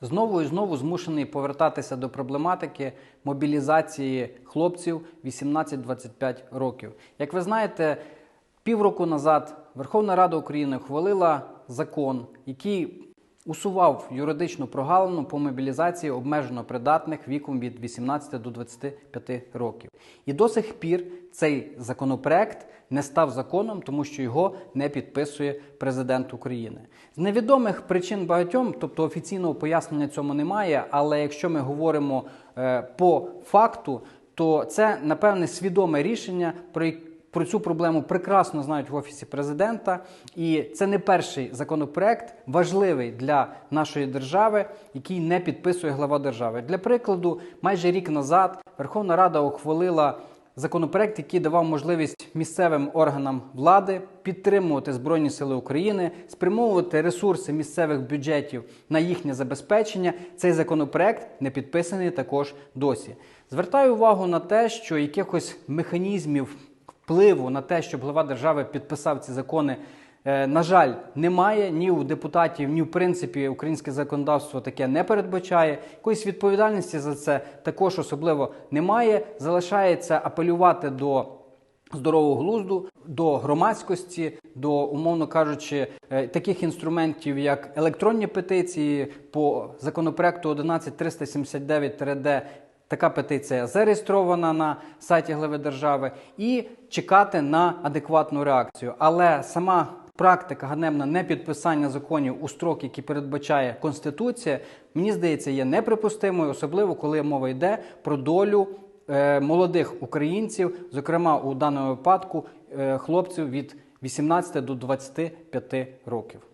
Знову і знову змушений повертатися до проблематики мобілізації хлопців 18-25 років. Як ви знаєте, півроку назад Верховна Рада України ухвалила закон, який усував юридичну прогалину по мобілізації обмежено придатних віком від 18 до 25 років. І до сих пір цей законопроект не став законом, тому що його не підписує президент України. З невідомих причин багатьом, тобто офіційного пояснення цьому немає. Але якщо ми говоримо е, по факту, то це напевне свідоме рішення, про яке про цю проблему прекрасно знають в офісі президента, і це не перший законопроект важливий для нашої держави, який не підписує глава держави. Для прикладу, майже рік назад Верховна Рада ухвалила законопроект, який давав можливість місцевим органам влади підтримувати Збройні Сили України, спрямовувати ресурси місцевих бюджетів на їхнє забезпечення. Цей законопроект не підписаний також досі. Звертаю увагу на те, що якихось механізмів впливу на те, щоб глава держави підписав ці закони, е, на жаль, немає ні у депутатів, ні в принципі українське законодавство таке не передбачає. Якоїсь відповідальності за це також особливо немає. Залишається апелювати до. Здорового глузду до громадськості, до умовно кажучи, е, таких інструментів, як електронні петиції по законопроекту 11379-д Така петиція зареєстрована на сайті глави держави і чекати на адекватну реакцію. Але сама практика ганебна непідписання законів у строк, які передбачає Конституція, мені здається, є неприпустимою, особливо коли мова йде про долю е, молодих українців, зокрема у даному випадку е, хлопців від 18 до 25 років.